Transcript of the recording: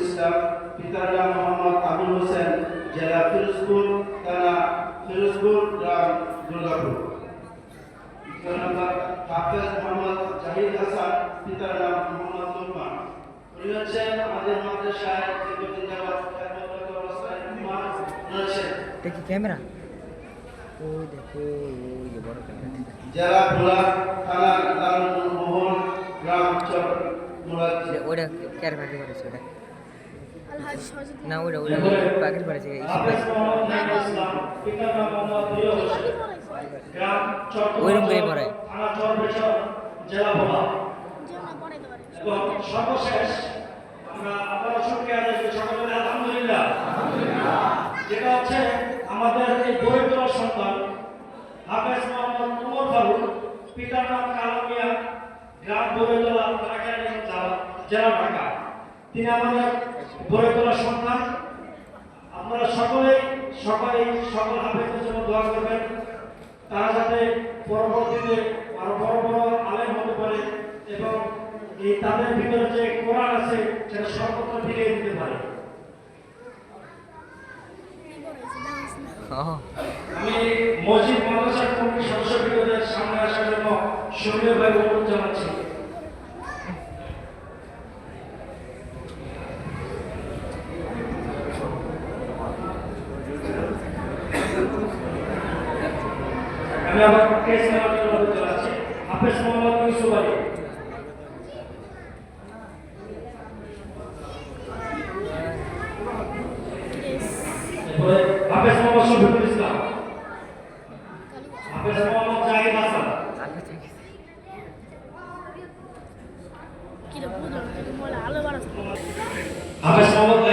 ইসলাম পিতার নাম মোহাম্মদ আবুল হোসেন জেলা ফিরোজপুর থানা ফিরোজপুর গ্রাম দুর্গাপুর। দ্বিতীয় নম্বর হাফেজ মোহাম্মদ জাহিদ হাসান পিতার নাম মোহাম্মদ লোকমান। উনি হচ্ছেন আমাদের মাদ্রাসায় দীর্ঘদিন যাবৎ খ্যাতনামা অবস্থায় রয়েছেন। কি ক্যামেরা? ওই দেখো ওই বড় ক্যামেরা। জেলা ভোলা থানা চর মুরাদ ওইটা ক্যার পাখি পড়েছে ওটা না ওইটা ওইটা পাখির পড়েছে ওইরকম করে এবং সর্বশেষ আমরা সকলে আলহামদুলিল্লাহ। যেটা হচ্ছে আমাদের এই দরিদ্র সন্তান হাফেজ মোহাম্মদ উমর ফারুক পিতার নাম কালাম মিয়া গ্রাম বরিতলা কারাকানি জেলা ঢাকা। তিনি আমাদের বরিতলা সন্তান। আপনারা সকলেই সকলেই সকল হাফেজের জন্য দোয়া করবেন। তারা যাতে পরবর্তীতে আরও বড় বড় আলেম হতে পারে এবং এই তাদের ভিতরে যে কোরআন আছে সেটা সর্বত্র ফিরিয়ে দিতে পারে। আমি মসজিদ মাদ্রাসার কমিটির সদস্যবৃন্দদের সামনে আসার জন্য সুন্দর ভাই অনুরোধ জানাচ্ছি। আমি আবার কেস নেওয়ার জন্য অনুরোধ জানাচ্ছি হাফেজ মোহাম্মদ ইউসুফ আলী। হাফেজ মোহাম্মদ শফিকুল ইসলাম। হাফেজ মোহাম্মদ জাহিদ হাসান। হাফেজ মোহাম্মদ